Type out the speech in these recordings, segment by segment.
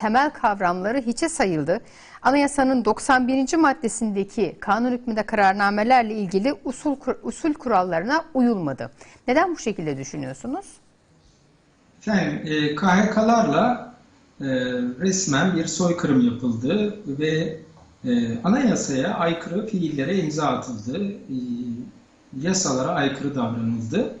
temel kavramları hiçe sayıldı. Anayasanın 91. maddesindeki kanun hükmünde kararnamelerle ilgili usul, usul kurallarına uyulmadı. Neden bu şekilde düşünüyorsunuz? Efendim, e, KHK'larla e, resmen bir soykırım yapıldı ve e, anayasaya aykırı fiillere imza atıldı, e, yasalara aykırı davranıldı.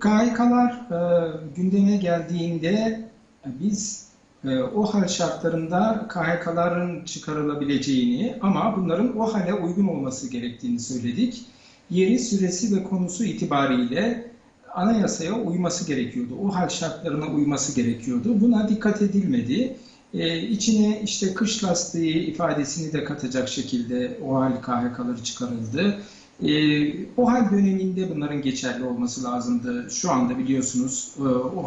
KHK'lar e, gündeme geldiğinde biz e, o hal şartlarında KHK'ların çıkarılabileceğini ama bunların o hale uygun olması gerektiğini söyledik. Yeri, süresi ve konusu itibariyle anayasaya uyması gerekiyordu. O hal şartlarına uyması gerekiyordu. Buna dikkat edilmedi. Ee, içine işte kış lastiği ifadesini de katacak şekilde o hal KHK'ları çıkarıldı. Ee, o hal döneminde bunların geçerli olması lazımdı. Şu anda biliyorsunuz e, o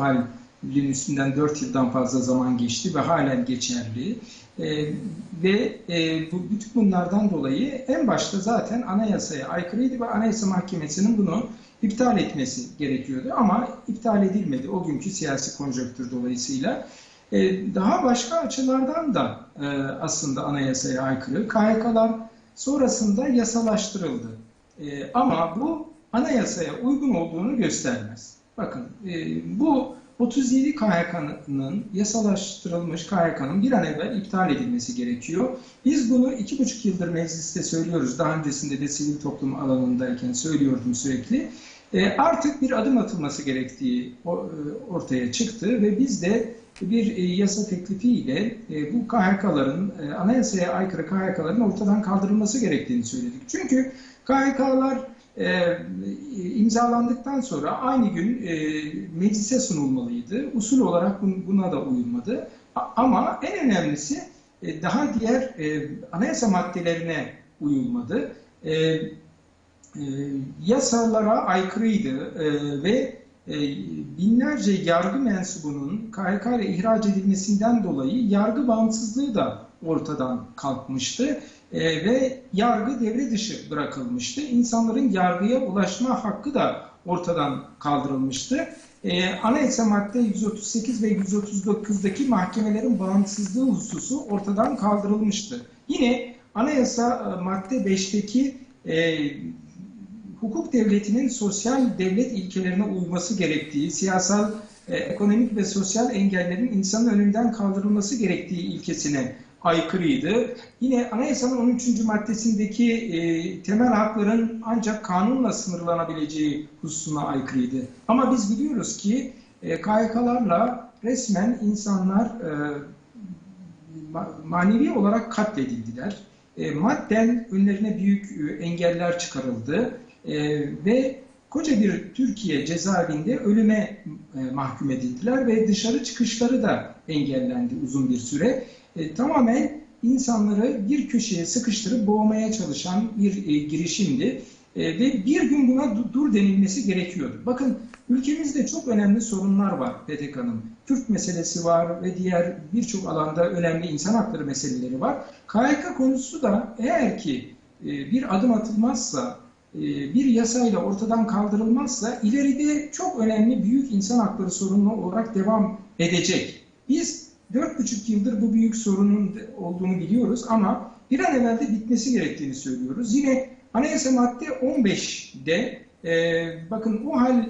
halin üstünden 4 yıldan fazla zaman geçti ve halen geçerli. Ee, ve e, bu, bütün bunlardan dolayı en başta zaten anayasaya aykırıydı ve Anayasa Mahkemesi'nin bunu iptal etmesi gerekiyordu ama iptal edilmedi o günkü siyasi konjonktür dolayısıyla. Ee, daha başka açılardan da e, aslında anayasaya aykırı. KHK'lar sonrasında yasalaştırıldı. E, ama bu anayasaya uygun olduğunu göstermez. Bakın e, bu 37 KHK'nın yasalaştırılmış KHK'nın bir an evvel iptal edilmesi gerekiyor. Biz bunu iki buçuk yıldır mecliste söylüyoruz. Daha öncesinde de sivil toplum alanındayken söylüyordum sürekli. E, artık bir adım atılması gerektiği e, ortaya çıktı ve biz de bir e, yasa teklifiyle e, bu KHK'ların, anayasaya aykırı KHK'ların ortadan kaldırılması gerektiğini söyledik. Çünkü KHK'lar e, imzalandıktan sonra aynı gün e, meclise sunulmalıydı. Usul olarak bun- buna da uyulmadı. Ama en önemlisi e, daha diğer e, anayasa maddelerine uyulmadı. E, e, yasalara aykırıydı e, ve e, binlerce yargı mensubunun KHK ile ihraç edilmesinden dolayı yargı bağımsızlığı da ortadan kalkmıştı E, ve yargı devre dışı bırakılmıştı. İnsanların yargıya ulaşma hakkı da ortadan kaldırılmıştı. E, Anayasa madde 138 ve 139'daki mahkemelerin bağımsızlığı hususu ortadan kaldırılmıştı. Yine Anayasa e, madde 5'teki e, hukuk devletinin sosyal devlet ilkelerine uyması gerektiği, siyasal, e, ekonomik ve sosyal engellerin insanın önünden kaldırılması gerektiği ilkesine aykırıydı. Yine Anayasanın 13. maddesindeki e, temel hakların ancak kanunla sınırlanabileceği hususuna aykırıydı. Ama biz biliyoruz ki e, KHK'larla resmen insanlar e, ma- manevi olarak katledildiler. E, madden önlerine büyük e, engeller çıkarıldı E, ve koca bir Türkiye cezaevinde ölüme e, mahkum edildiler ve dışarı çıkışları da engellendi uzun bir süre. E, tamamen insanları bir köşeye sıkıştırıp boğmaya çalışan bir e, girişimdi. E, ve bir gün buna du- dur denilmesi gerekiyordu. Bakın ülkemizde çok önemli sorunlar var Petek Hanım. Kürt meselesi var ve diğer birçok alanda önemli insan hakları meseleleri var. KHK konusu da eğer ki e, bir adım atılmazsa, e, bir yasayla ortadan kaldırılmazsa ileride çok önemli büyük insan hakları sorunu olarak devam edecek. Biz dört buçuk yıldır bu büyük sorunun olduğunu biliyoruz ama bir an evvel de bitmesi gerektiğini söylüyoruz. Yine Anayasa madde 15'de e, bakın o hal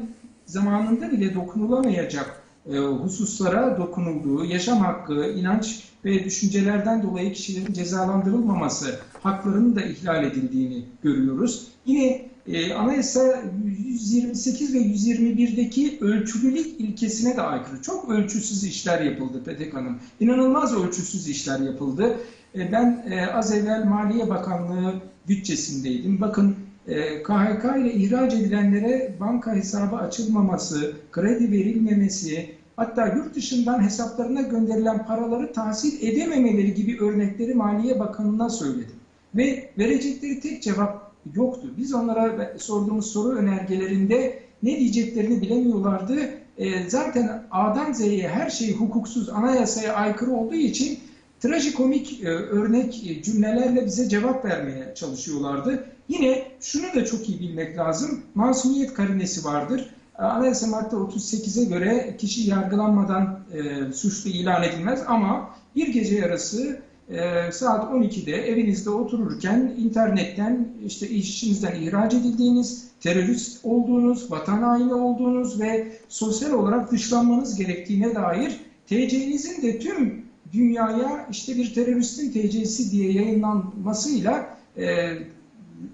zamanında bile dokunulamayacak e, hususlara dokunulduğu, yaşam hakkı, inanç ve düşüncelerden dolayı kişilerin cezalandırılmaması haklarının da ihlal edildiğini görüyoruz. Yine e, Anayasa 128 ve 121'deki ölçülülük ilkesine de aykırı. Çok ölçüsüz işler yapıldı Petek Hanım. İnanılmaz ölçüsüz işler yapıldı. E, ben e, az evvel Maliye Bakanlığı bütçesindeydim. Bakın e, KHK ile ihraç edilenlere banka hesabı açılmaması, kredi verilmemesi, hatta yurt dışından hesaplarına gönderilen paraları tahsil edememeleri gibi örnekleri Maliye Bakanı'na söyledim. Ve verecekleri tek cevap yoktu. Biz onlara sorduğumuz soru önergelerinde ne diyeceklerini bilemiyorlardı. E, zaten A'dan Z'ye her şey hukuksuz, anayasaya aykırı olduğu için trajikomik e, örnek e, cümlelerle bize cevap vermeye çalışıyorlardı. Yine şunu da çok iyi bilmek lazım. Masumiyet karinesi vardır. E, Anayasa madde 38'e göre kişi yargılanmadan e, suçlu ilan edilmez ama bir gece yarısı e, saat 12'de evinizde otururken internetten işte işinizden ihraç edildiğiniz, terörist olduğunuz, vatan haini olduğunuz ve sosyal olarak dışlanmanız gerektiğine dair TC'nizin de tüm dünyaya işte bir teröristin TC'si diye yayınlanmasıyla e,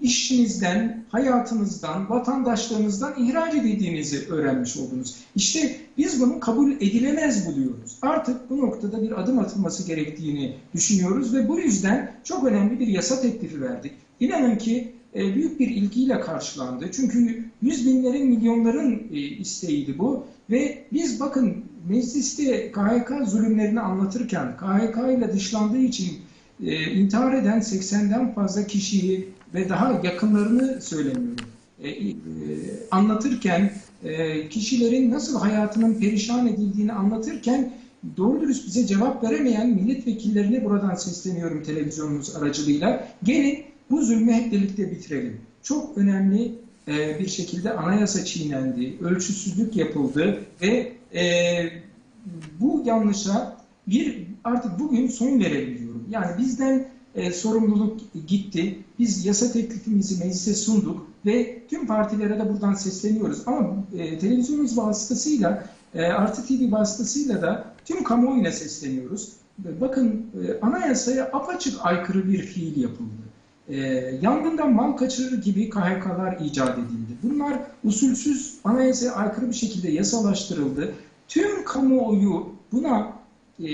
işinizden, hayatınızdan, vatandaşlarınızdan ihraç edildiğinizi öğrenmiş oldunuz. İşte biz bunu kabul edilemez buluyoruz. Artık bu noktada bir adım atılması gerektiğini düşünüyoruz ve bu yüzden çok önemli bir yasa teklifi verdik. İnanın ki e, büyük bir ilgiyle karşılandı. Çünkü yüz binlerin, milyonların e, isteğiydi bu. Ve biz bakın mecliste KHK zulümlerini anlatırken, KHK ile dışlandığı için e, intihar eden 80'den fazla kişiyi ve daha yakınlarını söylemiyorum. E, e, anlatırken, e, kişilerin nasıl hayatının perişan edildiğini anlatırken doğru dürüst bize cevap veremeyen milletvekillerine buradan sesleniyorum televizyonumuz aracılığıyla. Gelin bu zulmü hep birlikte bitirelim. Çok önemli e, bir şekilde anayasa çiğnendi, ölçüsüzlük yapıldı ve e, bu yanlışa bir artık bugün son verelim diyorum. Yani bizden e, sorumluluk gitti. Biz yasa teklifimizi meclise sunduk ve tüm partilere de buradan sesleniyoruz. Ama e, televizyonumuz vasıtasıyla, e, Artı TV vasıtasıyla da tüm kamuoyuna sesleniyoruz. Bakın e, anayasaya apaçık aykırı bir fiil yapıldı. E, yangından mal kaçırır gibi KHK'lar icat edildi. Bunlar usulsüz anayasaya aykırı bir şekilde yasalaştırıldı. Tüm kamuoyu buna e,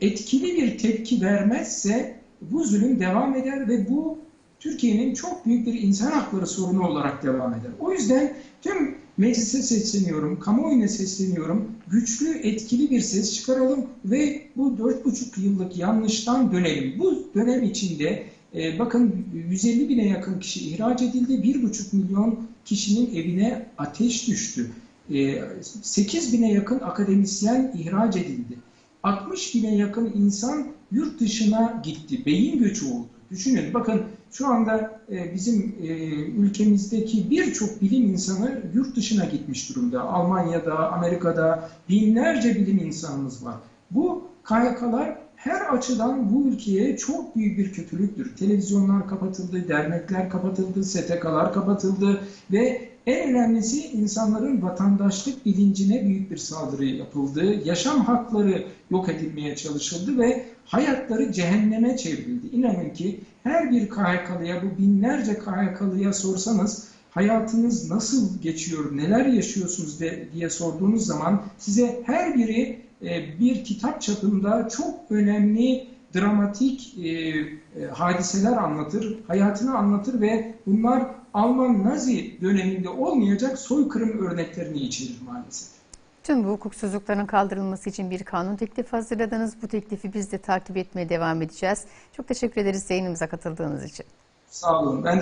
etkili bir tepki vermezse bu zulüm devam eder ve bu Türkiye'nin çok büyük bir insan hakları sorunu olarak devam eder. O yüzden tüm meclise sesleniyorum, kamuoyuna sesleniyorum. Güçlü, etkili bir ses çıkaralım ve bu dört buçuk yıllık yanlıştan dönelim. Bu dönem içinde e, bakın 150 bine yakın kişi ihraç edildi. 1,5 milyon kişinin evine ateş düştü. E, 8 bine yakın akademisyen ihraç edildi. 60 bine yakın insan yurt dışına gitti. Beyin göçü oldu. Düşünün bakın şu anda e, bizim e, ülkemizdeki birçok bilim insanı yurt dışına gitmiş durumda. Almanya'da, Amerika'da binlerce bilim insanımız var. Bu KYK'lar her açıdan bu ülkeye çok büyük bir kötülüktür. Televizyonlar kapatıldı, dernekler kapatıldı, STK'lar kapatıldı ve en önemlisi insanların vatandaşlık bilincine büyük bir saldırı yapıldı. Yaşam hakları yok edilmeye çalışıldı ve hayatları cehenneme çevrildi. İnanın ki her bir KHK'lıya, bu binlerce KHK'lıya sorsanız hayatınız nasıl geçiyor, neler yaşıyorsunuz de, diye sorduğunuz zaman size her biri e, bir kitap çapında çok önemli dramatik e, e, hadiseler anlatır, hayatını anlatır ve bunlar Alman Nazi döneminde olmayacak soykırım örneklerini içerir maalesef. Tüm bu hukuksuzlukların kaldırılması için bir kanun teklifi hazırladınız. Bu teklifi biz de takip etmeye devam edeceğiz. Çok teşekkür ederiz yayınımıza katıldığınız için. Sağ olun. Ben de